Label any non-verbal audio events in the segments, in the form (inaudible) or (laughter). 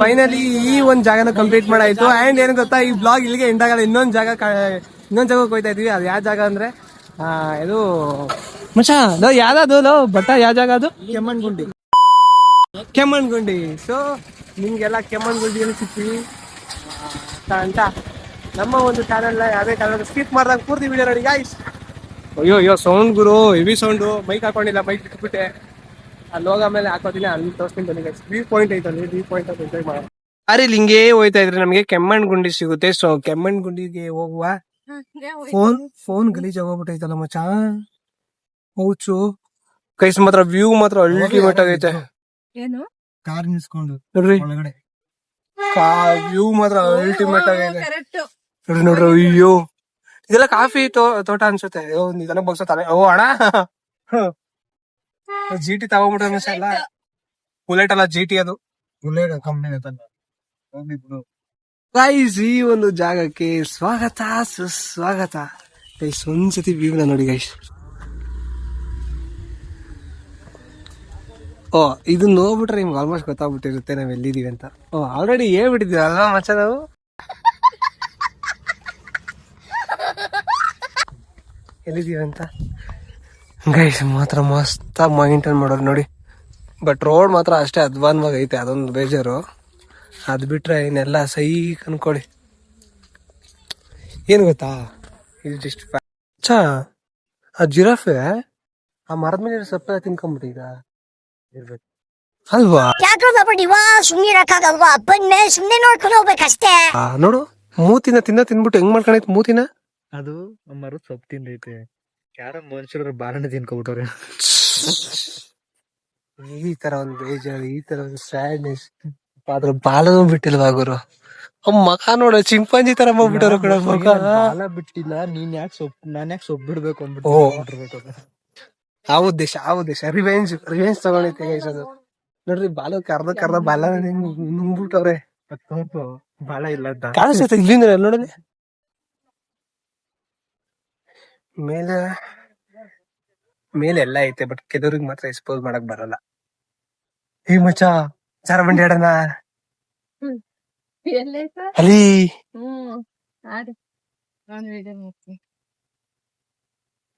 Finally ಈ ಒಂದ್ ಜಾಗನ ಕಂಪ್ಲೀಟ್ ಮಾಡಾಯ್ತು. ಅಂಡ್ ಏನ್ ಗೊತ್ತಾ, ಈ ಬ್ಲಾಗ್ ಇಲ್ಲಿಗೆ ಎಂಡ್ ಆಗಲ್ಲ. ಇನ್ನೊಂದ್ ಜಾಗ ಇನ್ನೊಂದ್ ಜಾಗಕ್ಕೆ ಹೋಯ್ತಾ ಇದೀವಿ. ಅದು ಯಾವ ಜಾಗ ಅಂದ್ರೆ ಇದು ಮಚಾ ಯಾವ್ದು ಲೋ ಬಟ್ಟ ಯಾವ ಜಾಗ ಅದು? ಕೆಮ್ಮಣ್ಗುಂಡಿ ಕೆಮ್ಮಣ್ಗುಂಡಿ ಸೊ ನಿಮ್ಗೆಲ್ಲ ಕೆಮ್ಮಣ್ಗುಂಡಿಯಲ್ಲಿ ಸಿಗ್ತೀವಿ ಅಂತ ನಮ್ಮ ಒಂದು ಚಾನೆಲ್ ಯಾವ್ದೇ ಚಾನಲ್ ಸ್ಕಿಪ್ ಮಾಡ್ದಾಗ ಪೂರ್ತಿ ವಿಡಿಯೋ ನೋಡಿ ಗಾಯ್ಸ್ ಅಯ್ಯೋ ಅಯ್ಯೋ ಸೌಂಡ್ ಗುರು ಹೆವಿ ಸೌಂಡು ಮೈಕ್ ಹಾಕೊಂಡಿಲ್ಲ ಮೈಕ್ ಬಿಟ್ಬಿಟ್ಟೆ. ಅಲ್ಲಿ ಹೋಗೋ ಮೇಲೆ ಹಾಕೋದಿನ ಅಲ್ಲಿ ತೋರಿಸ್ತೀನಿ ಬನ್ನಿ ಗೈಸ್ ವ್ಯೂ ಪಾಯಿಂಟ್ ಐತಲ್ಲಿ ವ್ಯೂ ಪಾಯಿಂಟ್ ಅಂತ ಎಂಜಾಯ್ ಮಾಡೋಣ. ಅರೆ ಇಲ್ಲಿ ಹಿಂಗೇ ಹೋಯ್ತಾ ಇದ್ರೆ ನಮಗೆ ಕೆಮ್ಮಣ್ ಗುಂಡಿ ಸಿಗುತ್ತೆ. ಸೊ ಕೆಮ್ಮಣ್ಣ ಗುಂಡಿಗೆ ಹೋಗುವ ಫೋನ್ ಫೋನ್ ಗಲೀಜ್ ಆಗೋಗ್ಬಿಟ್ಟೈತಲ್ಲ ಮಚ್ಚ. ಹೌಚು ಕೈಸ್ ಮಾತ್ರ ವ್ಯೂ ಮಾತ್ರ ಅಲ್ಟಿಮೇಟ್ ಆಗೈತೆ. ಏನು? ಕಾರ್ ನಿಲ್ಸ್ಕೊಂಡು ನೋಡ್ರಿ. ಒಳಗಡೆ. ವ್ಯೂ ಮಾತ್ರ ಅಲ್ಟಿಮೇಟ್ ಆಗೈತೆ. ಕರೆಕ್ಟ್ ನೋಡ್ರಿ ನೋಡ್ರಿ ಅಯ್ಯೋ. ಇದೆಲ್ಲ ಕಾಫಿ ತೋ- ತೋಟ ಅನ್ಸುತ್ತೆ. ನಿಧಾನ ಬಗ್ಸತ್ತಾನೆ ಓ ಅಣ್ಣ. ಜಿ ಟಿ ತಗೊಂಡ್ಬಿಟ್ರೆ ಮಿಸ್ ಅಲ್ಲ? ಬುಲೆಟ್ ಅಲ್ಲ ಜಿಟಿ ಅದು? ಬುಲೆಟ್ ಕಂಪ್ನಿ ಹೋಗಿದ್ರು ಗೈಸ್ ಈ ಒಂದು ಜಾಗಕ್ಕೆ ಸ್ವಾಗತ ಸುಸ್ವಾಗತ. ಗೈಸ್ ಒಂದ್ಸತಿ ವ್ಯೂನ ನೋಡಿ ಗೈಸ್ ಓ ಇದು ನೋಡ್ಬಿಟ್ರೆ ನಿಮ್ಗೆ ಆಲ್ಮೋಸ್ಟ್ ಗೊತ್ತಾಗ್ಬಿಟ್ಟಿರುತ್ತೆ ನಾವು ಎಲ್ಲಿದೀವಿ ಅಂತ. ಓ ಆಲ್ರೆಡಿ ಹೇಳ್ಬಿಟ್ಟಿದ್ದೀವಿ ಅಲ್ವಾ ಮಚ್ಚ ನಾವು? (laughs) ಎಲ್ಲಿದೀವಿ ಅಂತ? ಗೈಸ್ ಮಾತ್ರ ಮಸ್ತ್ ಮೈಂಟೈನ್ ಮಾಡೋರು ನೋಡಿ. ಬಟ್ ರೋಡ್ ಮಾತ್ರ ಅಷ್ಟೇ ಅಧ್ವಾನವಾಗಿ ಐತೆ ಅದೊಂದು ಬೇಜಾರು. ಅದು ಬಿಟ್ರೆ ಇನ್ನೆಲ್ಲ ಸೈ ಅನ್ಕೊಳ್ಳಿ. ಏನು ಗೊತ್ತಾ? ಇದು ಜಸ್ಟ್ ಚಾ ಆ ಜಿರಾಫೆ ಆ ಮರದ ಮೇಲೆ ಸಪ್ಪ ತಿನ್ಕೊಂಬಿಟ್ಟಿದ ಇರ್ಬೇಕು. ಅಲ್ವಾ? ಸುಮ್ಮನೆ ನೋಡ್ಕೊಂಡು ಹೋಗ್ಬೇಕಷ್ಟೇ. ಆ, ನೋಡು ಮೂತಿನ ತಿನ್ನ ತಿನ್ಬಿಟ್ಟು ಹೆಂಗ್ ಮಾಡ್ಕೊಂಡೈತೆ ಮೂತಿನ? ಅದು ಮರದ ಸೊಪ್ಪು ತಿಂದೈತೆ. ಯಾರ ಮನುಷ್ಯರ ಬಾರಣ ತಿನ್ಕೊಬಿಟ್ಟವ್ರೆ. ಈ ತರ ಒಂದು ಬೇಜಾರು ಈ ತರ ಒಂದು ಸ್ಯಾಡ್ನೆಸ್ ಅದ್ರ ಬಾಲನು ಬಿಟ್ಟಿಲ್ವಾ ಗುರು? ಅವ್ ಮಗ ನೋಡ ಚಿಂಪಾಂಜಿ ತರ ಮಾಡ್ಬಿಟ್ಟವ್ರು ಕೂಡ ಬಾಲ ಬಿಟ್ಟಿಲ್ಲ ನೀನ್ ಯಾಕೆ ಸೊಪ್ ನಾನ್ ಯಾಕೆ ಸೊಪ್ ಬಿಡ್ಬೇಕು. ಅಂದ್ಬಿಟ್ಟು ಆ ಉದ್ದೇಶ ಆ ಉದ್ದೇಶ. ರಿವೆಂಜ್ ರಿವೆಂಜ್ ತಗೊಂಡೈತೆ guys ಅದು ನೋಡ್ರಿ ಬಾಲ ಕರ್ದ ಕರ್ದ ಬಾಲ ನುಂಗ್ಬಿಟ್ಟವ್ರೆ. ಬಾಲ ಬಾಳ ಇಲ್ಲ ಕಾಣಿಸ್ತೈತೆ ಇಲ್ಲಿಂದ ನೋಡಲಿ ಮೇಲೆ ಮೇಲೆ ಎಲ್ಲ ಐತೆ ಬಟ್ ಕೆದೂರಿಗೆ ಮಾತ್ರ ಎಕ್ಸ್ಪೋಸ್ ಮಾಡಕ್ ಬರಲ್ಲ. ಏ ಮಚ್ಚ ಜಾರ ಬಂಡಿ ಆಡೋಣ ಎಲ್ಲೈತ ಅಲ್ಲಿ. ಹ್ಮ್ ಆಡಿ. ನಾನು ವಿಡಿಯೋ ಮಾಡ್ತೀನಿ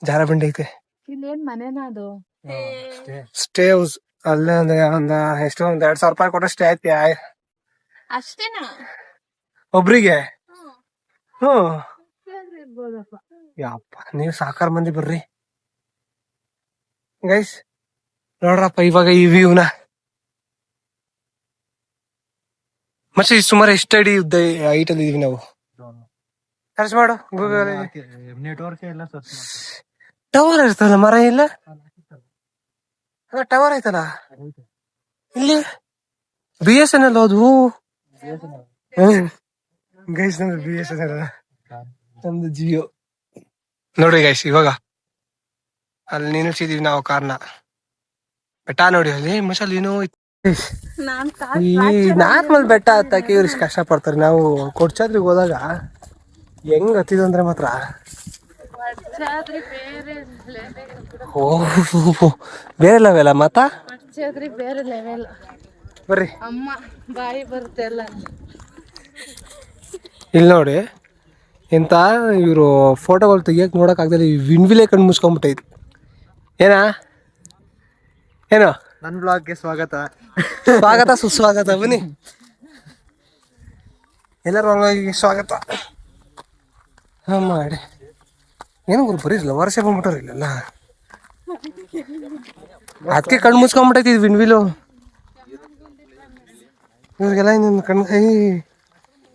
ಜಾರ ಬಂಡಿ ಐತೆ. ಇಲ್ಲೇನ್ ಮನೆನ ಅದು? ಸ್ಟೇ ಹೌಸ್ ಅಲ್ಲೇ ಒಂದ್ ಒಂದ್ ಎಷ್ಟು ಒಂದ್ ಎರಡ್ ಸಾವಿರ ರೂಪಾಯಿ ಕೊಟ್ಟ ಸ್ಟೇ ಐತಿ ಅಷ್ಟೇನಾ? ಒಬ್ರಿಗೆ? ಹ್ಮ್. ಇರ್ಬೋದಪ್ಪ. ಯಪ್ಪ, ನೀವು ಸಾಕಾರ ಮಂದಿ ಬರ್ರಿ ಗೈಸ್ ನೋಡ್ರಪ್ಪ ಇವಾಗ ಈ ವ್ಯೂನ ಮತ್ತೆ ಸುಮಾರು ಎಷ್ಟು ಅಡಿ ಉದ್ದ ಅಲ್ಲಿ ಇದೀವಿ ನಾವು? ಸರ್ಚ್ ಮಾಡು ನೆಟ್ವರ್ಕ್ ಸರ್ಚ್ ಟವರ್ ಇರ್ತಲ್ಲ ಮರ ಇಲ್ಲ? ಟವರ್ ಐತಲ್ಲ? ಇಲ್ಲಿ? ಬಿ ಎಸ್ ಎನ್ ಎಲ್ ಅದು ಗೈಸ್ ನಮ್ದು ಬಿ ಎಸ್ ಎನ್ ಎಲ್ ನಮ್ದು ಜಿಯೋ ನೋಡಿ ಗೈಸ್ ಇವಾಗ ಅಲ್ಲಿ ನಿಲ್ಲಿಸಿದೀವಿ ನಾವು ಕಾರ್ನ ಬೆಟ್ಟ ನೋಡಿ ಅಲ್ಲಿ ಮಸಲ್ ಏನೋ ಈ ನಾರ್ಮಲ್ ಬೆಟ್ಟ ಹತ್ತಕ್ಕೆ ಇವ್ರು ಕಷ್ಟ ಪಡ್ತಾರೆ ನಾವು ಕೊಡ್ಚಾದ್ರಿಗೆ ಹೋದಾಗ ಹೆಂಗ್ ಹತ್ತಿದ್ ಅಂದ್ರೆ ಮಾತ್ರ. ಓ ಬೇರೆ ಲೆವೆಲ್ಲ ಮತ್ತ ಬೇರೆ ಲೆವೆಲ್ ಬರ್ರಿ. ಅಮ್ಮ ಬಾಯಿ ಬರುತ್ತೆ ಇಲ್ಲಿ ನೋಡಿ ಎಂತ? ಇವರು ಫೋಟೋಗಳು ತೆಗಿಯೋಕೆ ನೋಡೋಕ್ಕಾಗ್ದಲ್ಲ ಈ ವಿನ್ವಿಲೇ ಕಣ್ಣು ಮುಚ್ಕೊಂಬಿಟ್ಟೈತಿ. ಏನಾ? ಏನೋ? ನನ್ನ ಬ್ಲಾಗ್ಗೆ ಸ್ವಾಗತ. ಸ್ವಾಗತ ಸುಸ್ವಾಗತ. ಬನ್ನಿ. ಎಲ್ಲರೂ ಹಂಗಾಗಿ ಸ್ವಾಗತ. ಹಾಂ ಮಾಡಿ. ಏನು ಗುರು ಬರೀಲ್ಲ ವರ್ಷ ಬಂದ್ಬಿಟ್ಟಾರ ಇಲ್ಲಲ್ಲ? ಅದಕ್ಕೆ ಕಣ್ಣು ಮುಚ್ಕೊಂಬಿಟ್ಟೈತಿ ವಿನ್ವಿಲು ಇವ್ರಿಗೆಲ್ಲ ಇನ್ನೊಂದು ಕಣ್ಣು ಕೈ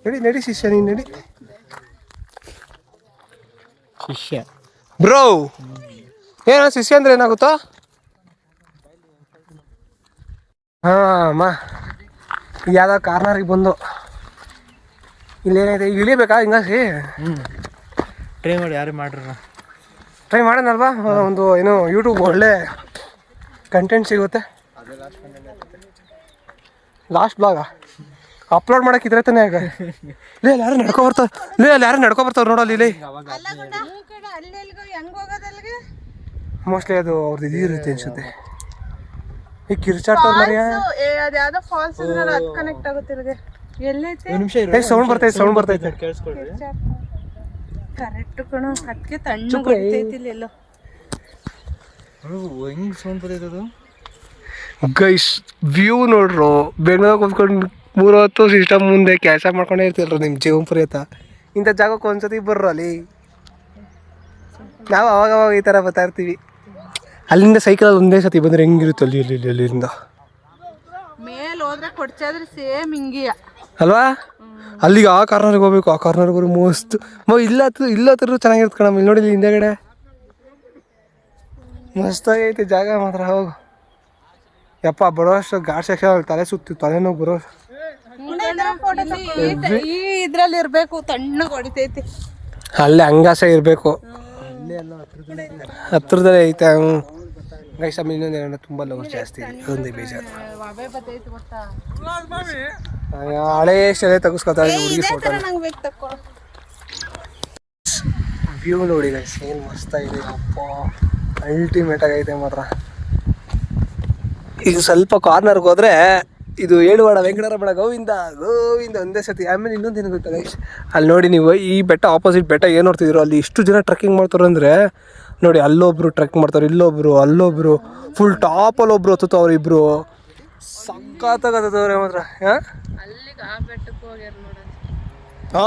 ನಡಿ ನಡಿ ಶಿಷ್ಯ ನೀನು ನಡಿ. ಶಿಷ್ಯ. ಬ್ರೋ ಏನ ಶಿಷ್ಯ ಅಂದ್ರೆ ಏನಾಗುತ್ತೋ? ಹಾ ಅಮ್ಮ ಯಾವ್ದೋ ಕಾರ್ನರ್ಗೆ ಬಂದು. ಇಲ್ಲೇನೈತೆ ಈಗ ಇಳಿಬೇಕಾ ಹ್ಮ್. ಟ್ರೈ ಮಾಡಿ ಯಾರು ಮಾಡ್ರ ಟ್ರೈ ಮಾಡೋಣಲ್ವಾ? ಒಂದು ಏನು ಯೂಟ್ಯೂಬ್ ಒಳ್ಳೆ ಕಂಟೆಂಟ್ ಸಿಗುತ್ತೆ. ಲಾಸ್ಟ್ ಬ್ಲಾಗ ಅಪ್ಲೋಡ್ ಮಾಡಕ್ ಇದ್ರೆ ತಾನೇ ಆಗ ಲೇ ಅಲ್ಲಿ ಯಾರು ನಡ್ಕೊ ಬರ್ತಾರ ಲೇ ಅಲ್ಲಿ ಯಾರು ನಡ್ಕೊ ಬರ್ತಾರ ನೋಡಲ್ಲಿ ಇಲ್ಲಿ. ಮೋಸ್ಟ್ಲಿ ಅದು ಅವ್ರದ್ದು ಇದು ಇರುತ್ತೆ ಅನ್ಸುತ್ತೆ. ಈ ಕಿರ್ಚಾಟ ಮರ್ಯ ಏ ಅದ್ಯಾವ್ದೋ ಫಾಲ್ಸ್ ಅಂದ್ರೆ ಅದ್ ಕನೆಕ್ಟ್ ಆಗುತ್ತೆ ಇಲ್ಲಿಗೆ ಎಲ್ಲೈತೆ? ಒಂದ್ ನಿಮಿಷ ಏ ಸೌಂಡ್ ಬರ್ತೈತೆ ಸೌಂಡ್ ಬರ್ತೈತೆ. ಕರೆಕ್ಟ್ ಕಣೋ ಅದಕ್ಕೆ ತಣ್ಣು ಹೊಡಿತೈತಿ ಇಲ್ಲೆಲ್ಲೋ ಹೆಂಗ್ ಸೌಂಡ್ ಬರ್ತೈತೆ ಅದು? ಗೈಸ್ ವ್ಯೂ ನೋಡ್ರು ಬೆಂಗಳೂರಿಗೆ ಕುತ್ಕೊಂಡು ಮೂರು ಹೊತ್ತು ಸಿಸ್ಟಮ್ ಮುಂದೆ ಕೆಲಸ ಮಾಡ್ಕೊಂಡೇ ಇರ್ತಿಲ್ರಿ ನಿಮ್ಮ ಜೀವನ್ ಪ್ರೇತ ಇಂಥ ಜಾಗಕ್ಕೆ ಒಂದ್ಸತಿ ಬರ್ರು ಅಲ್ಲಿ. ನಾವು ಅವಾಗ ಅವಾಗ ಈ ಥರ ಬರ್ತಾ ಇರ್ತೀವಿ. ಅಲ್ಲಿಂದ ಸೈಕಲ್ ಒಂದೇ ಸತಿ ಬಂದ್ರೆ ಹೆಂಗಿರುತ್ತೆ ಅಲ್ಲಿ ಇಲ್ಲಿ ಇಲ್ಲಿ ಅಲ್ಲಿಂದ? ಮೇಲೆ ಹೋದ್ರೆ ಕೊಡ್ಚಾದ್ರೆ ಸೇಮ್ ಹಿಂಗಿಯ. ಅಲ್ವಾ? ಅಲ್ಲಿಗೆ ಆ ಕಾರ್ನರ್ಗೆ ಹೋಗ್ಬೇಕು ಆ ಕಾರ್ನರ್ಗೆ ಹೋಗಿ ಮೋಸ್ತ್. ಮ ಇಲ್ಲ ಇಲ್ಲ ಹತ್ರ ಚೆನ್ನಾಗಿರುತ್ತೆ ಕಣಮ್ಮ. ಇಲ್ಲಿ ನೋಡಿ ಇಲ್ಲಿ ಹಿಂದೆಗಡೆ? ಮಸ್ತಾಗೈತೆ ಜಾಗ ಮಾತ್ರ ಹೋಗು. ಯಪ್ಪ ಬರೋ ಅಷ್ಟು ಗಾಡ್ ಸೆಕ್ಷನ್ ತಲೆ ಸುತ್ತಿ ತಲೆನೋವು ಬರೋ ಈ ಇದ್ರಲ್ಲಿ ಇರ್ಬೇಕು ತಣ್ಣಗೆ ಹೊಡಿತೈತಿ. ಅಲ್ಲೇ ಹಂಗಾಸ ಇರಬೇಕು. ಹತ್ರದಲ್ಲೇ ಐತೆ ಗೈಸ್ ಆಮೇಲೆ ಇನ್ನೊಂದು ಏನಂದ್ರೆ ತುಂಬ ಲವರ್ ಜಾಸ್ತಿ ಇದೆ. ಅದೊಂದೇ ಬೇಜಾರು. ಹಳೇ ಶೆಲೆ ತೆಗಿಸ್ಕೊತಾರೆ ಹುಡುಗಿ ಫೋಟೋ ವ್ಯೂ ನೋಡಿ ಗೈಸ್ ಏನು ಮಸ್ತಾಗಿದೆ ಅಪ್ಪ ಅಲ್ಟಿಮೇಟ್ ಆಗೈತೆ ಮಾತ್ರ. ಈಗ ಸ್ವಲ್ಪ ಕಾರ್ನರ್ಗೆ ಹೋದ್ರೆ ಇದು ಏಳುವಾಡ ವೆಂಕಟರಮಣ ಗೋವಿಂದ ಗೋವಿಂದ ಒಂದೇ ಸತಿ ಆಮೇಲೆ ಇನ್ನೊಂದು ಏನು ಗೊತ್ತಾ ಗೈಸ್ ಅಲ್ಲಿ ನೋಡಿ ನೀವು ಈ ಬೆಟ್ಟ ಆಪೋಸಿಟ್ ಬೆಟ್ಟ ಏನು ನೋಡ್ತಿದ್ರು ಅಲ್ಲಿ ಇಷ್ಟು ಜನ ಟ್ರೆಕ್ಕಿಂಗ್ ಮಾಡ್ತಾರೆ ಅಂದರೆ ನೋಡಿ ಅಲ್ಲೊಬ್ರು ಟ್ರೆಕ್ ಮಾಡ್ತಾರೆ ಇಲ್ಲೊಬ್ರು ಅಲ್ಲೊಬ್ರು ಫುಲ್ ಟಾಪಲ್ಲಿ ಒಬ್ರು ಹತ್ತುತ್ತವ್ರು ಇಬ್ರು. ಸಖತ್ತಾಗತ್ತವ್ರೆ ಮಾತ್ರ ಹಾಂ?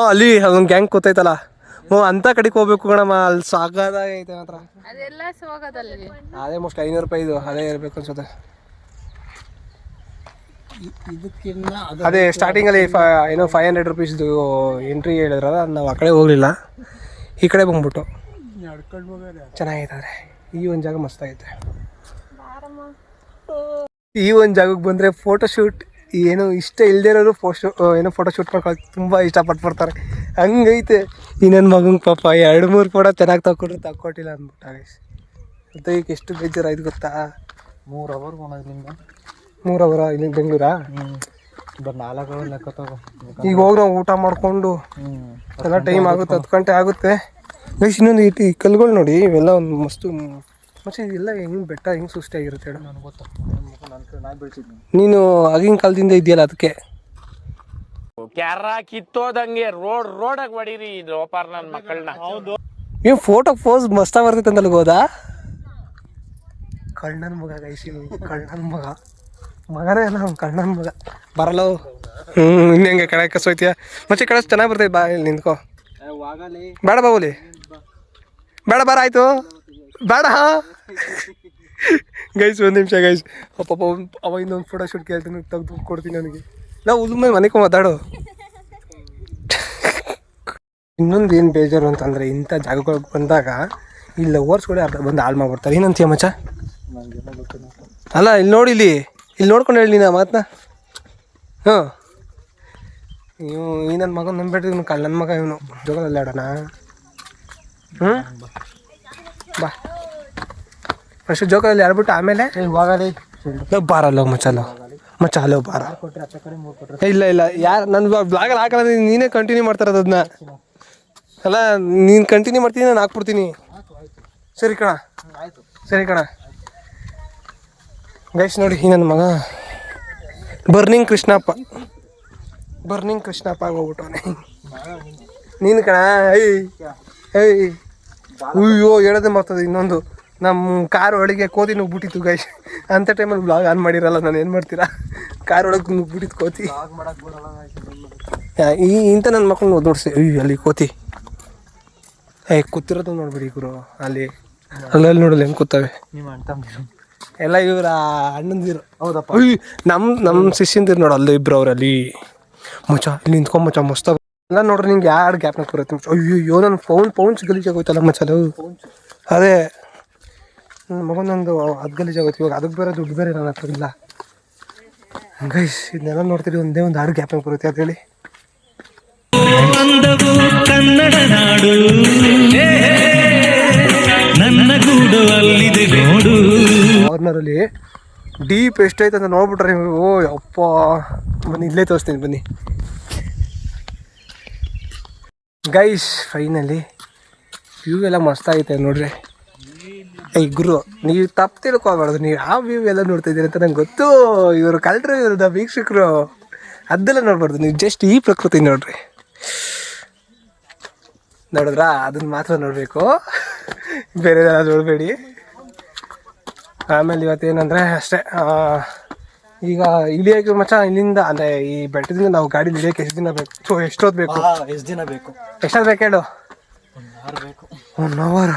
ಅಲ್ಲಿ ಅದೊಂದು ಗ್ಯಾಂಗ್ ಕೂತೈತಲ್ಲ ಹ್ಞೂ ಅಂತ ಕಡೆಗೆ ಹೋಗ್ಬೇಕು ಕಣಮ್ಮ ಅಲ್ಲಿ ಸಾಕಾದಾಗೈತೆ ಮಾತ್ರ. ಅದೇ ಮೋಸ್ಟ್ ಐನೂರು ರೂಪಾಯಿ ಇದು ಅದೇ ಇರಬೇಕು ಅನ್ಸುತ್ತೆ. ಅದೇ ಸ್ಟಾರ್ಟಿಂಗಲ್ಲಿ ಫ ಏನೋ ಫೈವ್ ಹಂಡ್ರೆಡ್ ರುಪೀಸ್ದು ಎಂಟ್ರಿ ಹೇಳಿದ್ರಲ್ಲ ನಾವು ಆ ಕಡೆ ಹೋಗಲಿಲ್ಲ. ಈ ಕಡೆ ಬಂದ್ಬಿಟ್ಟು. ಚೆನ್ನಾಗೈತೆ ಆದರೆ ಈ ಒಂದು ಜಾಗ ಮಸ್ತಾಗೈತೆ ಈ ಒಂದು ಜಾಗಕ್ಕೆ ಬಂದರೆ ಫೋಟೋಶೂಟ್ ಏನು ಇಷ್ಟ ಇಲ್ಲದೇ ಇರೋರು ಫೋಟೋ ಏನೋ ಫೋಟೋಶೂಟ್ ಮಾಡ್ಕೊಳಕ್ಕೆ ತುಂಬ ಇಷ್ಟಪಟ್ಟು ಬರ್ತಾರೆ. ಹಂಗೈತೆ. ಈ ನನ್ನ ಮಗಂಗೆ ಪಾಪ ಎರಡು ಮೂರು ಫೋಟೋ ಚೆನ್ನಾಗಿ ತಗೊಂಡ್ರೆ ತಗೊಟ್ಟಿಲ್ಲ ಅಂದ್ಬಿಟ್ಟು ಈಗ ಎಷ್ಟು ಬೇಜಾರಾಯ್ತು ಗೊತ್ತಾ? ಮೂರು ಅವರ್ ಇಲ್ಲಿಂದ ಮೂರು ಅವರ ಇಲ್ಲಿ ಬೆಂಗಳೂರಾ? ಹ್ಮ್. ಬರ್ ನಾಲ್ಕು ಅವರ್ ಲೆಕ್ಕ ತಗೋ. ಈಗ ಹೋಗಿ ನಾವು ಊಟ ಮಾಡಿಕೊಂಡು ಎಲ್ಲ ಟೈಮ್ ಆಗುತ್ತೆ ಹತ್ತು ಗಂಟೆ ಆಗುತ್ತೆ. ಗೈಸ್ ಇನ್ನೊಂದು ಈ ಈ ಕಲ್ಗಳು ನೋಡಿ ಇವೆಲ್ಲ ಒಂದು ಮಸ್ತು ಮತ್ತೆ ಇದೆಲ್ಲ ಹೆಂಗೆ ಬೆಟ್ಟ ಹೆಂಗೆ ಸುಸ್ತಾಗಿರುತ್ತೆ ಹೇಳು. ನನಗೆ ಗೊತ್ತಾ. ನೀನು ಆಗಿನ ಕಾಲದಿಂದ ಇದೆಯಲ್ಲ ಅದಕ್ಕೆ? ಕ್ಯಾರ ಕಿತ್ತೋದಂಗೆ ರೋಡ್ ರೋಡಾಗಿ ಹೊಡೀರಿ ಇದು ಲೋಪಾರ್ ನನ್ನ ಮಕ್ಕಳನ್ನ ನೀವು ಫೋಟೋ ಪೋಸ್ ಮಸ್ತಾಗಿ ಬರ್ತೈತೆ ಅಂತಲ್ಲಿ ಹೋದ ಕಳ್ಳನ ಮಗ ಗೈಸಿ ಕಳ್ಳನ ಮಗ. ಮಗನೇ ಅಲ್ಲ ಕಣ್ಣ ಮಗ. ಬರಲ್ಲ. ಹ್ಞೂ ಇನ್ನು ಹೆಂಗೆ ಕಡೆ ಕಸೋಯ್ತೀಯ? ಮತ್ತೆ ಕಡೆ ಚೆನ್ನಾಗಿ ಬರ್ತೈತೆ ಬಾ ಇಲ್ಲಿ ನಿಂತ್ಕೋ. ಬೇಡ ಬಾಬುಲಿ ಬೇಡ ಬಾರ ಆಯಿತು ಬೇಡ. ಗೈಸ್ ಒಂದು ನಿಮಿಷ ಗೈಸ್. ಪಾಪ ಅವ ಇನ್ನೊಂದು ಫೋಟೋ ಶೂಟ್ ಕೇಳ್ತೀನಿ ತೆಗೆದು ಕೊಡ್ತೀನಿ ನನಗೆ ನಾವು ಉದುಮೆ ಮನೆಗೆ ಮಾತಾಡು ಇನ್ನೊಂದು ಏನು ಬೇಜಾರು ಅಂತಂದರೆ ಇಂಥ ಜಾಗಗಳಿಗೆ ಬಂದಾಗ ಈ ಲವರ್ಸ್ಗಳೇ ಅರ್ಧ ಬಂದು ಹಾಳು ಮಾಡ್ಬಿಡ್ತಾರೆ. ಏನಂತೀಯ ಮಚ್ಚ? ಅಲ್ಲ ಇಲ್ಲಿ ನೋಡಿ ಇಲ್ಲಿ. ಇಲ್ಲಿ ನೋಡ್ಕೊಂಡು ಹೇಳಿ ನೀನು ಮಾತನ್ನ ಹಾಂ ನೀವು ಈ ನನ್ನ ಮಗನ ನಂಬಿಟ್ಟು ಇವನು ನನ್ನ ಮಗ ಇವನು. ಜೋಗದಲ್ಲಿ ಆಡೋಣ. ಹ್ಞೂ. ಬಾ. ಫಸ್ಟ್ ಜೋಗದಲ್ಲಿ ಆಡ್ಬಿಟ್ಟು ಆಮೇಲೆ ಹೋಗಲಿ ಲವ್ ಮಚಾಲೋ ಅಲ್ಲೋ ಬಾರ ಇಲ್ಲ ಇಲ್ಲ. ಯಾರು ನನ್ನ ಬ್ಲಾಗಲ್ಲಿ ಹಾಕಲ್ಲ ನೀನೇ ಕಂಟಿನ್ಯೂ ಮಾಡ್ತಾರೆ ಅದನ್ನ ಅಲ್ಲ, ನೀನು ಕಂಟಿನ್ಯೂ ಮಾಡ್ತೀನಿ, ನಾನು ಹಾಕ್ಬಿಡ್ತೀನಿ. ಸರಿ ಕಣ. ಸರಿ ಕಣ. ಗೈಸ್ ನೋಡಿ ನನ್ನ ಮಗ. ಬರ್ನಿಂಗ್ ಕೃಷ್ಣಪ್ಪ ಬರ್ನಿಂಗ್ ಕೃಷ್ಣಪ್ಪ ಆಗೋಗ್ಬಿಟ್ಟವನೆ ನೀನು ಕಣ, ಏಯ್ ಏಯ್. ಅಯ್ಯೋ, ಹೇಳೋದೇ ಮಾಡ್ತದೆ ಇನ್ನೊಂದು. ನಮ್ಮ ಕಾರ್ ಒಳಗೆ ಕೋತಿ ನುಗ್ಬಿಟ್ಟಿತ್ತು ಗೈಸ್ ಅಂತ ಟೈಮಲ್ಲಿ ಬ್ಲಾಗ್ ಆನ್ ಮಾಡಿರಲ್ಲ, ನಾನು ಏನು ಮಾಡ್ತೀರಾ? ಕಾರ್ ಒಳಗೆ ನುಗ್ಬಿಟ್ಟಿತ್ತು ಕೋತಿ. ಈ ಇಂಥ ನನ್ನ ಮಕ್ಕಳು ನೋಡಿಸಿ. ಅಯ್ಯೋ, ಅಲ್ಲಿ ಕೋತಿ. ಏ ಕೂತಿರೋದು ನೋಡ್ಬಿಡಿ ಗುರು. ಅಲ್ಲಿ, ಅಲ್ಲಲ್ಲಿ ನೋಡಲ್ಲ ಹೆಂಗೆ ಅಣ್ಣ ಎಲ್ಲ ಇವ್ರ ಅಣ್ಣಂದಿರು. ಹೌದಪ್ಪ. ಅಯ್ಯ ನಮ್ಮ ನಮ್ಮ ಶಿಷ್ಯಂದಿರು ನೋಡು ಅಲ್ಲಿ ಇಬ್ರು ಅವ್ರಲ್ಲಿ ಮಚ ಇಲ್ಲಿ ನಿಂತ್ಕೊಂಡ್ ಮಚ್ಚ ಮಸ್ತ ಎಲ್ಲ ನೋಡ್ರಿ ನಿಂಗೆ ಯಾರು ಗ್ಯಾಪ್ನಾಗ ಬರುತ್ತೆ ಮಚ್ಚ. ಅಯ್ಯೋ ನನ್ನ ಫೋನ್ ಪೌನ್ಸ್ ಗಲೀಜಾಗೋಯ್ತಲ್ಲ ಮಚ್ಚಲು ಅದೇ. ನನ್ನ ಮಗನೊಂದು ಅದು ಗಲೀಜಾಗೋಯ್ತು ಇವಾಗ ಅದಕ್ಕೆ ಬೇರೆ ದುಡ್ಡು ಬೇರೆ ನನ್ನ ಹತ್ರ ಇಲ್ಲ. ಗೈಸ್ ಇದನ್ನೆಲ್ಲ ನೋಡ್ತೀರಿ ಒಂದೇ ಒಂದು ಹಾಡು ಗ್ಯಾಪ್ನಾಗ ಬರುತ್ತೆ ಅಂತ ಹೇಳಿ ಕನ್ನಡ ನಾಡು. ಕಾರ್ನರಲ್ಲಿ ಡೀಪ್ ಎಷ್ಟೈತೆ ಅಂತ ನೋಡ್ಬಿಟ್ರೆ ನೀವು, ಓ ಅಪ್ಪ ಬನ್ನಿ, ಇಲ್ಲೇ ತೋರಿಸ್ತೀನಿ, ಬನ್ನಿ. ಗೈಸ್ ಫೈನಲಿ ವ್ಯೂ ಎಲ್ಲ ಮಸ್ತ್ ಆಗೈತೆ ನೋಡ್ರಿ. ಐ ಗುರು, ನೀವು ತಪ್ಪು ತಿಳ್ಕೊಬಾರ್ದು ನೀವು ಯಾವ ವ್ಯೂ ಎಲ್ಲ ನೋಡ್ತಾ ಇದ್ದೀರಿ ಅಂತ ನಂಗೆ ಗೊತ್ತು. ಇವರು ಕಲ್ಟ್ರು ಇವ್ರದ ವೀಕ್ಷಕರು. ಅದೆಲ್ಲ ನೋಡ್ಬಾರ್ದು. ನೀವು ಜಸ್ಟ್ ಈ ಪ್ರಕೃತಿ ನೋಡ್ರಿ. ನೋಡಿದ್ರಾ? ಅದನ್ನ ಮಾತ್ರ ನೋಡಬೇಕು. ಬೇರೆ ನೋಡಬೇಡಿ. ಆಮೇಲೆ ಇವತ್ತೇನಂದರೆ ಅಷ್ಟೇ ಆ, ಈಗ ಇಳಿಯೋಕೆ ಮಚ್ಚ ಇಲ್ಲಿಂದ ಅಂದರೆ ಈ ಬೆಟ್ಟದಿಂದ ನಾವು ಗಾಡಿ ಇಳಿಯೋಕೆ ಎಷ್ಟು ದಿನ ಬೇಕು? ಸೊ ಎಷ್ಟೊತ್ತು ಬೇಕು? ಎಷ್ಟು ದಿನ ಬೇಕು? ಎಷ್ಟೊತ್ತು ಬೇಕು ಹೇಳು? ಬೇಕು. ಒನ್ ಅವರ್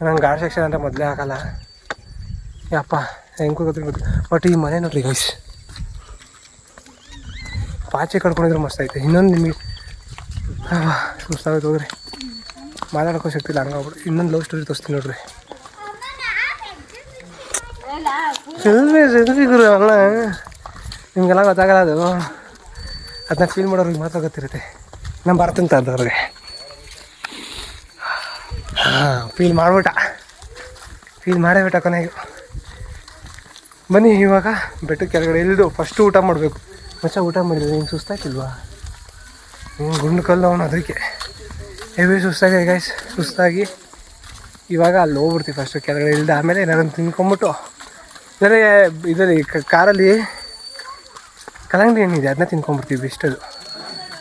ನಂಗೆ ಗಾಡಿ ಸೆಕ್ಷನ್ ಅಂದರೆ ಮೊದಲೇ ಹಾಕಲ್ಲ ಯಪ್ಪ ಹೆಂಗೆ ಗೊತ್ತಿರ್ಬೋದು ಬಟ್ ಈ ಮನೆ ನೋಡ್ರಿ ಗೈಸ್ ಪಾಚೆ ಕಡ್ಕೊಂಡಿದ್ರೆ ಮಸ್ತ್ ಐತೆ. ಇನ್ನೊಂದು ನಿಮಗೆ ಸುಸ್ತಾಗೋದು ಹೋಗ್ರಿ. ಮಾತಾಡ್ಕೋ ಶಕ್ತಿ ಇಲ್ಲ ಹಂಗಾಗ್ಬಿಡು ಇನ್ನೊಂದು ಲವ್ ಸ್ಟೋರಿ ತೋರಿಸ್ತೀನಿ ನೋಡ್ರಿ. ಸೆಲ್ಫಿ ಸೆಲ್ಫಿ ಗುರು ಅಲ್ಲ ನಿಮಗೆಲ್ಲ ಗೊತ್ತಾಗಲ್ಲ ಅದು. ಅದನ್ನ ಫೀಲ್ ಮಾಡೋರಿಗೆ ಮಾತ್ರ ಗೊತ್ತಿರುತ್ತೆ. ನಾನು ಬರ್ತಂತ ಅಂತವ್ರಿಗೆ ಹಾಂ ಫೀಲ್ ಮಾಡ್ಬಿಟ್ಟ. ಫೀಲ್ ಮಾಡೇಬಿಟ್ಟ ಕೊನೆಗೆ. ಬನ್ನಿ, ಇವಾಗ ಬೆಟ್ಟದ ಕೆಳಗಡೆ ಇಳಿದು ಫಸ್ಟು ಊಟ ಮಾಡಬೇಕು. ಮಚ್ಚ, ಊಟ ಮಾಡಿದ್ರೆ ನೀನು ಸುಸ್ತಾಗಿಲ್ವಾ ನೀನು ಗುಂಡು ಕಲ್ಲು ಅವನು ಅದಕ್ಕೆ ಹೆವಿ ಸುಸ್ತಾಗಿ ಗೈಸ್ ಸುಸ್ತಾಗಿ ಇವಾಗ ಅಲ್ಲಿ ಹೋಗ್ಬಿಡ್ತೀವಿ ಫಸ್ಟು ಕೆಳಗಡೆ. ಇಳಿದು ಆಮೇಲೆ ಏನಾದ್ರು ತಿನ್ಕೊಂಬಿಟ್ಟು ಅಂದರೆ ಇದರಲ್ಲಿ ಕ- ಕಾರಲ್ಲಿ ಕಲ್ಲಂಗಡಿ ಹಣ್ಣಿದೆ ಅದನ್ನ ತಿನ್ಕೊಂಬಿಡ್ತೀವಿ ಇಷ್ಟದು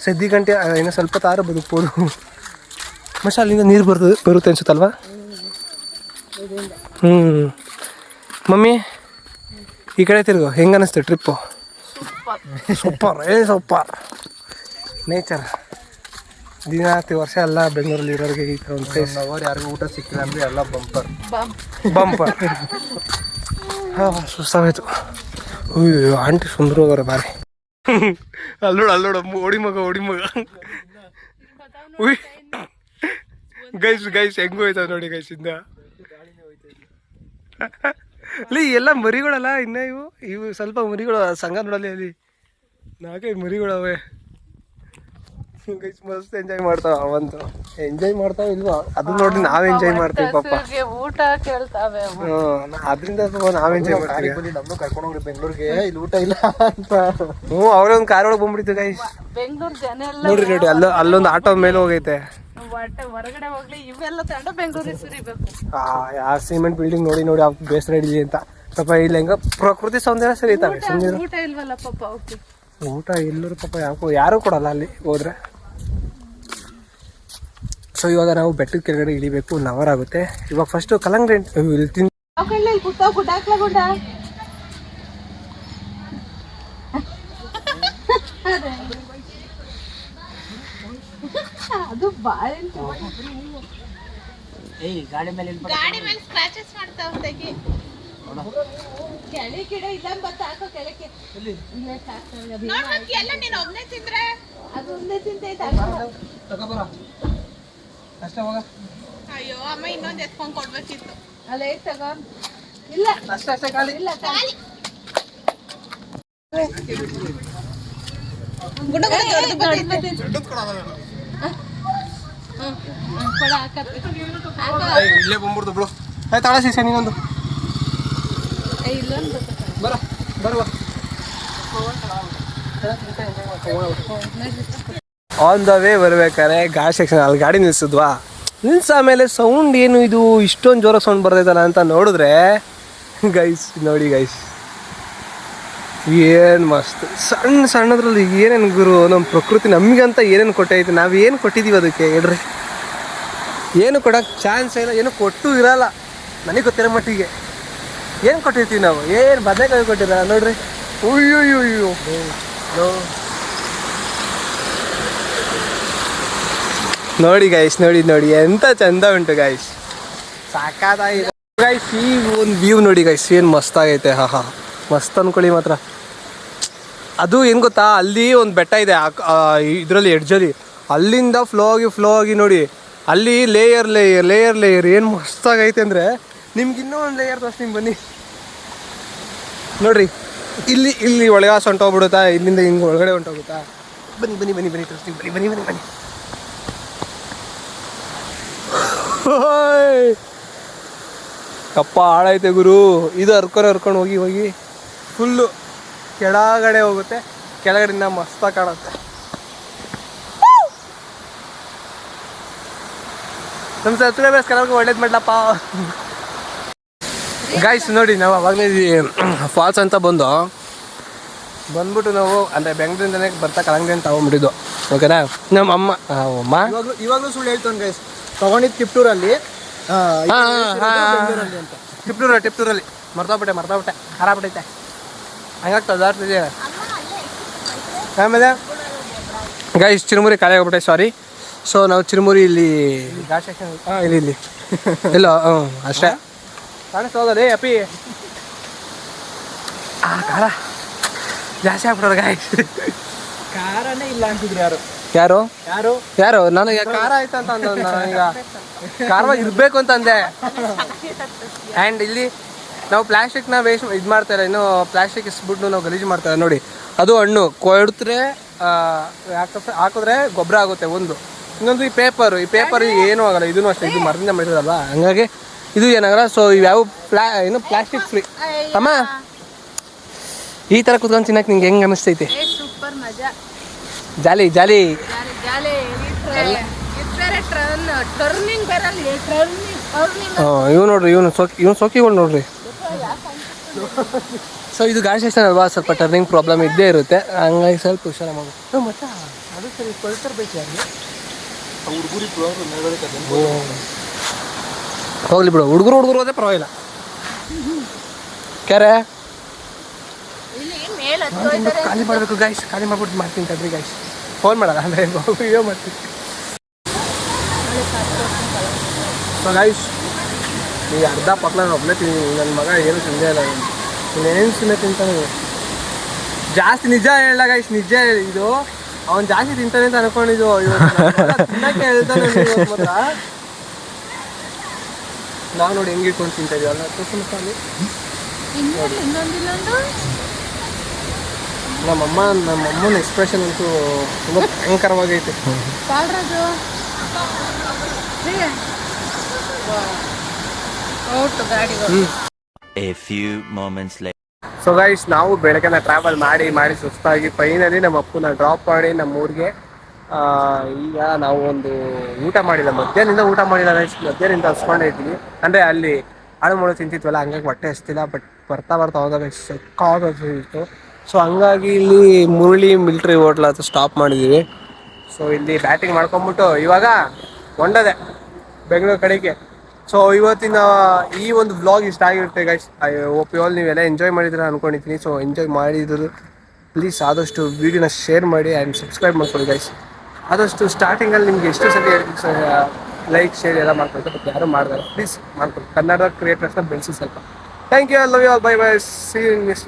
ಸದ್ದಿ ಗಂಟೆ ಏನು ಇನ್ನೂ ಸ್ವಲ್ಪ ತಾರ ಬದುಕ್ಬೋದು ಮಶ ಅಲ್ಲಿಂದ ನೀರು ಬರ್ತದೆ ಬರುತ್ತೆ ಅನ್ಸುತ್ತಲ್ವಾ? ಹ್ಞೂ ಮಮ್ಮಿ ಈ ಕಡೆ ತಿರುಗು ಹೆಂಗೆ ಅನ್ನಿಸ್ತು ಟ್ರಿಪ್ಪು ಸೂಪರ್ ಏ ಸೂಪರ್. ನೇಚರ್ ದಿನಾತಿ ವರ್ಷ ಎಲ್ಲ ಬೆಂಗಳೂರಲ್ಲಿ ಇರೋರಿಗೆ ಈ ಥರ ಒಂದು ಪ್ಲೇಸ್ ಯಾರಿಗೂ ಊಟ ಸಿಕ್ಕಿಲ್ಲ ಅಂದರೆ ಎಲ್ಲ ಬಂಪರ್ ಬಂಪರ್ ಹಾಂ, ಸುಸ್ತಾಗೋಯ್ತು. ಅಯ್ಯೋ ಆಂಟಿ ಸುಂದರವಾಗವ್ರೆ ಬಾರಿ. ಅಲ್ಲೋಡು ಅಲ್ಲೋಡ ಓಡಿ ಮಗ ಓಡಿ ಮಗ. ಗೈಸ್ ಗೈಸ್ ಹೆಂಗ್ ಹೋಯ್ತಾವ ನೋಡಿ ಗೈಸ್ ಇಂದ ಅಲ್ಲಿ ಎಲ್ಲ ಮರಿಗಳಲ್ಲ ಇನ್ನ ಇವು? ಇವು ಸ್ವಲ್ಪ ಮರಿಗಳು, ಸಂಘ ನೋಡಲಿ ಅಲ್ಲಿ. ನಾಲ್ಕೈದು ಮರಿಗಳವೆ. ಗೈಸ್ ಮಸ್ತ್ ಎಂಜಾಯ್ ಮಾಡ್ತಾವ ಅವಂತು ಎಂಜಾಯ್ ಮಾಡ್ತಾವ ಇಲ್ವಾ? ಅದು ನೋಡಿ ನಾವ್ ಎಂಜಾಯ್ ಮಾಡ್ತೀವಿ ಪಾಪ. ಊಟ ಕೇಳ್ತಾವೆ ಅದರಿಂದ ನಾವ್ ಎಂಜಾಯ್ ಮಾಡ್ತೀವಿ. ನಮ್ಮನ್ನು ಕರ್ಕೊಂಡು ಹೋಗ್ರಿ ಬೆಂಗಳೂರಿಗೆ. ಇಲ್ಲಿ ಊಟ ಇಲ್ಲ ಅಂತ. ಹ್ಞೂ ಅವ್ರೇ ಒಂದು ಕಾರ್ ಒಳಗೆ ಗೈಸ್ ಬೆಂಗಳೂರು ಜನ ಎಲ್ಲ ನೋಡ್ರಿ ನೋಡಿ ಅಲ್ಲ ಅಲ್ಲೊಂದು ಆಟೋ ಮೇಲೆ ಹೋಗೈತೆ. ಹೊರಗಡೆ ಹೋಗ್ಲಿ ಇವೆಲ್ಲ ತಗೊಂಡು ಬೆಂಗಳೂರಿಗೆ ಸುರಿಬೇಕು. ಆ ಸಿಮೆಂಟ್ ಬಿಲ್ಡಿಂಗ್ ನೋಡಿ ನೋಡಿ ಅವ್ರು ಬೇಸರ ಹಿಡಿಲಿ ಅಂತ. ಪಾಪ ಇಲ್ಲ ಹೆಂಗ ಪ್ರಕೃತಿ ಸೌಂದರ್ಯ ಸರಿ ಇದ್ದಾವೆ ಊಟ ಇಲ್ವಲ್ಲ ಪಾಪ ಊಟ ಎಲ್ಲರೂ ಪಾಪ ಯಾಕೋ ಯಾರು ಕೊಡಲ್ಲ ಅಲ್ಲಿ ಹೋದ್ರೆ. ಸೊ ಇವಾಗ ನಾವು ಬೆಟ್ಟದ ಕೆಳಗಡೆ ಇಳಿಬೇಕು ಒನ್ ಅವರ್ ಆಗುತ್ತೆ. ಇವಾಗ ಫಸ್ಟ್ ಕಲ್ಲಂಗಡಿ ಇಲ್ಲಿ ತಿನ್ ಅದು ಬಾಳೆಹಣ್ಣು ಗಾಡಿ ಮೇಲೆ ಸ್ಕ್ರಾಚಸ್ ಮಾಡ್ತಾವ ತೆಗಿ ಕೆಳಿ ಗಿಡ ಇಲ್ಲ ಬತ್ತ ಹಾಕೋ ಕೆಳಕ್ಕೆ. ಏನೋ ಅದು ಒಂದೇ ತಿಂತೈತೆ ಅಷ್ಟೇ ಹೋಗ ಅಲ್ಲ ಐತ್ ತಗೋ. ಇಲ್ಲ. ಅಷ್ಟೇ ಅಷ್ಟೇ ಖಾಲಿ. ಇಲ್ಲ ಖಾಲಿ. ಕೊಡ ಹಾಕೋ ಇಲ್ಲೇ ಬಂದ್ಬಿಡ್ತು ಬಿಡು. ಆಯ್ತು ತಾಳ ಸೀಸ ನೀನೊಂದು. ಏ, ಇಲ್ಲೊಂದು. ಬರ ಬರುವ. ಆನ್ ದ ವೇ ಬರ್ಬೇಕಾರೆ ಗಾಡಿ ಸೆಕ್ಷನ್ ಅಲ್ಲಿ ಗಾಡಿ ನಿಲ್ಸಿದ್ವಾ? ನಿಲ್ಸ ಆಮೇಲೆ ಸೌಂಡ್ ಏನು ಇದು? ಇಷ್ಟೊಂದು ಜೋರ ಸೌಂಡ್ ಬರ್ತೈತಲ್ಲ ಅಂತ ನೋಡಿದ್ರೆ ಗೈಸ್ ನೋಡಿ ಗೈಸ್ ಏನು ಮಸ್ತ್. ಸಣ್ಣ ಸಣ್ಣದ್ರಲ್ಲಿ ಏನೇನು ಗುರು ನಮ್ಮ ಪ್ರಕೃತಿ ನಮಗಂತ ಏನೇನು ಕೊಟ್ಟೈತೆ ನಾವು ಏನು ಕೊಟ್ಟಿದ್ದೀವಿ ಅದಕ್ಕೆ? ಹೇಳ್ರಿ. ಏನು ಕೊಡೋಕೆ ಚಾನ್ಸ್ ಇಲ್ಲ, ಏನು ಕೊಟ್ಟು ಇರಲ್ಲ. ನನಗೆ ಗೊತ್ತಿರೋ ಮಟ್ಟಿಗೆ. ಏನು ಕೊಟ್ಟಿರ್ತೀವಿ ನಾವು? ಏನು ಬದನೆಕಾಯಿ ಕೊಟ್ಟಿರಲ್ಲ, ನೋಡ್ರಿ. ಅಯ್ಯೋ ಅಯ್ಯೋ ನೋಡಿ ಗೈಸ್ ನೋಡಿ ನೋಡಿ, ಎಂತ ಚಂದ ಉಂಟು ಗೈಸ್ ಸಾಕಾದಾಗಿದೆ. ಗೈಸ್ ಈ ಒಂದು ವ್ಯೂ ನೋಡಿ ಗೈಸ್ ಏನು ಮಸ್ತ್ ಆಗೈತೆ, ಹಾ ಹಾ. ಮಸ್ತ್ ಅನ್ಕೊಳ್ಳಿ ಮಾತ್ರ. ಅದು ಏನು ಗೊತ್ತಾ, ಅಲ್ಲಿ ಒಂದು ಬೆಟ್ಟ ಇದೆ ಇದರಲ್ಲಿ ಎಡ್ಜಲ್ಲಿ ಅಲ್ಲಿಂದ ಫ್ಲೋ ಆಗಿ ಫ್ಲೋ ಆಗಿ ನೋಡಿ, ಅಲ್ಲಿ ಲೇಯರ್ ಲೇಯರ್ ಲೇಯರ್ ಲೇಯರ್ ಏನು ಮಸ್ತಾಗೈತೆ ಅಂದರೆ, ನಿಮ್ಗೆ ಇನ್ನೂ ಒಂದು ಲೇಯರ್ ತೋರಿಸ್ತೀನಿ, ಬನ್ನಿ. ನೋಡ್ರಿ, ಇಲ್ಲಿ ಇಲ್ಲಿ ಒಳಗಾಸ ಹೊಂಟೋಗ್ಬಿಡುತ್ತಾ, ಇಲ್ಲಿಂದ ಹಿಂಗೆ ಒಳಗಡೆ ಹೊಂಟೋಗುತ್ತಾ ಬನ್ನಿ ಬನ್ನಿ ಬನ್ನಿ ಬನ್ನಿ, ತೋರಿಸ್ತೀನಿ, ಬನ್ನಿ ಬನ್ನಿ ಬನ್ನಿ ಬನ್ನಿ. ಕಪ್ಪ ಹಾಳೈತೆ ಗುರು. ಇದು ಹರ್ಕೊಂಡು ಹರ್ಕೊಂಡು ಹೋಗಿ ಹೋಗಿ. ಫುಲ್ಲು ಕೆಳಗಡೆ ಹೋಗುತ್ತೆ. ಕೆಳಗಡೆಯಿಂದ ಮಸ್ತಾಗಿ ಕಾಣುತ್ತೆ. ನಮ್ಮ ಸಬ್ಸ್ಕ್ರೈಬರ್ಸ್ ಕೆಲವ್ರಿಗೆ ಒಳ್ಳೇದು ಮಾಡ್ಲಪ್ಪ. ಗಾಯ್ಸ್ ನೋಡಿ, ನಾವು ಅವಾಗಲೇ ಫಾಲ್ಸ್ ಅಂತ ಬಂದು. ಬಂದ್ಬಿಟ್ಟು ನಾವು, ಅಂದರೆ ಬೆಂಗಳೂರಿಂದನೇ ಬರ್ತಾ ಕಲಂಗಡಿ ಅಂತ ತಗೊಂಡ್ಬಿಟ್ಟಿದ್ದು. ಓಕೆನಾ ನಮ್ಮ ಅಮ್ಮ ಅಮ್ಮ. ಇವಾಗಲೂ, ಇವಾಗ್ಲೂ ಸುಳ್ಳು ಹೇಳ್ತಾನೆ ಗೈಸ್ ತಗೊಂಡಿದ್ ಕಿಪ್ಟೂರಲ್ಲಿ ಅಂತ. ಟಿಪ್ಟೂರ ಟಿಪ್ಟೂರಲ್ಲಿ. ಮರ್ತೋಗ್ಬಿಟ್ಟೆ ಮರ್ತೋಗ್ಬಿಟ್ಟೆ. ಹಾರಾಗ್ಬಿಟ್ಟೈತೆ. ಹಂಗಾಗ್ತದೆ ಜಾಸ್ತಿ ಆಮೇಲೆ? ಗೈಸ್ ಚಿರುಮುರಿ ಖಾಲಿ ಆಗ್ಬಿಟ್ಟೆ ಸಾರಿ ಸೊ ನಾವು ಚಿರುಮುರಿ ಇಲ್ಲಿ ಹಾಂ ಇಲ್ಲಿ ಇಲ್ಲಿ. ಇಲ್ಲ ಹ್ಞೂ ಅಷ್ಟೇ. ಕಾಣಿಸ್ತಾ ಹೋಗೋದೇ ಅಪ್ಪಿ. ಆ ಖಾರ ಜಾಸ್ತಿ ಆಗ್ಬಿಟ್ರೆ ಗಾಯ ಖಾರನೇ ಇಲ್ಲ ಅಂತಿದ್ರು ಯಾರು. ಯಾರು? ಯಾರು? ಯಾರು? ನನಗೆ ಖಾರ ಆಯ್ತು ಅಂತ ಅಂದ ಈಗ ಖಾರವಾಗಿ ಇರಬೇಕು ಅಂತ ಅಂದೆ. ಆ್ಯಂಡ್ ಇಲ್ಲಿ ನಾವು ಪ್ಲಾಸ್ಟಿಕ್ನ ವೇಸ್ಟ್ ಇದು ಮಾಡ್ತಾರೆ ಇನ್ನು ಪ್ಲಾಸ್ಟಿಕ್ ಇಸ್ಬಿಟ್ಟು ನಾವು ಗಲೀಜು ಮಾಡ್ತಾರೆ ನೋಡಿ ಅದು ಹಣ್ಣು ಕೊಡ್ತಾರೆ ಹಾಕಿದ್ರೆ ಗೊಬ್ಬರ ಆಗುತ್ತೆ ಒಂದು. ಇನ್ನೊಂದು ಈ ಪೇಪರು ಈ ಪೇಪರ್ ಏನೂ ಆಗಲ್ಲ. ಇದೂ ಅಷ್ಟೇ ಇದು ಮರದಿಂದ ಮಾಡಿರೋದಲ್ವಾ? ಹಂಗಾಗಿ ಇದು ಏನಾಗಲ್ಲ. ಸೊ ಇವ್ಯಾವ ಪ್ಲಾ ಏನು ಪ್ಲಾಸ್ಟಿಕ್ ಫ್ರೀ ಅಮ್ಮ? ಈ ಥರ ಕುತ್ಕೊಂಡು ತಿನ್ನಕ್ಕೆ ನಿಂಗೆ ಹೆಂಗೆ ಅನಿಸ್ತೈತಿ? ಏ ಸೂಪರ್ ಮಜಾ. ಜಾಲಿ ಜಾಲಿ. ಇವ್ ನೋಡ್ರಿ ಇವನು ಸೋಕಿ ಇವ್ನು ಸೋಕಿಗಳು ನೋಡ್ರಿ. ಸೊ ಇದು ಗಾಡಿ ಸ್ಟೇಷನ್ ಅಲ್ವಾ? ಸ್ವಲ್ಪ ಟರ್ನಿಂಗ್ ಪ್ರಾಬ್ಲಮ್ ಇದ್ದೇ ಇರುತ್ತೆ. ಹಂಗಾಗಿ ಸ್ವಲ್ಪ ಹುಷಾರ ಮಾಡ್ಬೇಕು. ಮತ್ತೆ ಅದು ಸರಿ ಹೋಗ್ಲಿ ಬಿಡು. ಹುಡುಗರು ಹುಡುಗರು ಹೋದ್ರೆ ಪರವಾಗಿಲ್ಲ. ಕ್ಯಾರೆ ಖಾಲಿ ಮಾಡಬೇಕು ಗಾಯ್ಸ್ ಖಾಲಿ ಮಾಡ್ಬಿಟ್ಟು ಮಾಡ್ತೀನಿ ಕದ್ರಿ ಗಾಯ್ಸ್ ಫೋನ್ ಮಾಡಲ್ಲ ಅಂದರೆ ವಿಡಿಯೋ ಮಾಡ್ತೀನಿ. ಸೊ ಗಾಯ್ಸ್ ಈ ಅರ್ಧ ಪಕ್ಲ ಒಬ್ಬನೇ ತಿಂತೀನಿ ನನ್ನ ಮಗ ಏನು ತಿಂದೇ ಇಲ್ಲ ಏನು ಸುಮ್ಮನೆ ತಿಂತಾನೆ ಜಾಸ್ತಿ ನಿಜ ಹೇಳ ಗಾಯ್ಸ್ ನಿಜ ಇದು ಅವನು ಜಾಸ್ತಿ ತಿಂತಾನೆ ಅಂತ ಅನ್ಕೊಂಡಿದ್ದು. ತಿನ್ನಕ್ಕೆ ಹೇಳ್ತಾನೆ ಮಾತ್ರ. ನಾವು ನೋಡಿ ಹೆಂಗೆ ಇಟ್ಕೊಂಡು ತಿಂತಾ ಇದೀವಲ್ಲ ಇನ್ನೊಂದು ನಮ್ಮಮ್ಮ ನಮ್ಮಮ್ಮನ ಎಕ್ಸ್ಪ್ರೆಷನ್ ಅಂತೂ ತುಂಬ ಭಯಂಕರವಾಗೈತೆ. ಬಾಲರಾಜು. ಔಟು ಗಾಡಿಗಳು A few moments later. So guys ನಾವು ಬೆಳಗ್ಗೆನ ಟ್ರಾವೆಲ್ ಮಾಡಿ ಮಾಡಿ ಸುಸ್ತಾಗಿ ಫೈನಲಿ ನಮ್ಮ ಅಪ್ಪನ ಡ್ರಾಪ್ ಮಾಡಿ ನಮ್ಮ ಊರಿಗೆ. ಆ, ಈಗ ನಾವು ಒಂದು ಊಟ ಮಾಡಿಲ್ಲ. ಮಧ್ಯಾಹ್ನದಿಂದ ಊಟ ಮಾಡಿಲ್ಲ ಗೈಸ್ ಮಧ್ಯಾಹ್ನದಿಂದ ಹಸ್ಕೊಂಡಿದ್ವಿ ಅಂದರೆ ಅಲ್ಲಿ ಆಳು ಮಾಡೋದು ತಿಂತಿದ್ವಲ್ಲ ಹಂಗಾಗಿ ಹೊಟ್ಟೆ ಹಚ್ತಿಲ್ಲ ಬಟ್ ಬರ್ತಾ ಬರ್ತಾ ಹೋದಾಗ ಇತ್ತು ಸೊ ಹಂಗಾಗಿ ಇಲ್ಲಿ ಮುರಳಿ ಮಿಲ್ಟ್ರಿ ಹೋಟ್ಲ್ ಹತ್ರ ಸ್ಟಾಪ್ ಮಾಡಿದ್ದೀವಿ ಸೊ ಇಲ್ಲಿ ಬ್ಯಾಟಿಂಗ್ ಮಾಡ್ಕೊಂಬಿಟ್ಟು ಇವಾಗ ಒಂಡದೆ ಬೆಂಗಳೂರು ಕಡೆಗೆ. ಸೊ ಇವತ್ತಿನ ಈ ಒಂದು ಬ್ಲಾಗ್ ಇಷ್ಟ ಆಗಿರುತ್ತೆ guys I hope you all ನೀವೆಲ್ಲ ಎಂಜಾಯ್ ಮಾಡಿದ್ರೆ ಅಂದ್ಕೊಂಡಿದ್ದೀನಿ ಸೊ ಎಂಜಾಯ್ ಮಾಡಿದ್ರು ಪ್ಲೀಸ್ ಆದಷ್ಟು ವೀಡಿಯೋನ ಶೇರ್ ಮಾಡಿ ಆ್ಯಂಡ್ ಸಬ್ಸ್ಕ್ರೈಬ್ ಮಾಡ್ಕೊಳ್ಳಿ ಗೈಸ್ ಆದಷ್ಟು ಸ್ಟಾರ್ಟಿಂಗಲ್ಲಿ ನಿಮ್ಗೆ ಎಷ್ಟು ಸತಿ ಲೈಕ್ ಶೇರ್ ಎಲ್ಲ ಮಾಡ್ಕೊಳ್ತಾರೆ ಬಟ್ ಯಾರು ಮಾಡಿದಾರೆ ಪ್ಲೀಸ್ ಮಾಡ್ಕೊಳ್ಳಿ ಕನ್ನಡ ಕ್ರಿಯೇಟರ್ಸ್ನ ಬೆಳೆಸಿ ಸ್ವಲ್ಪ. Thank you love you all bye bye see next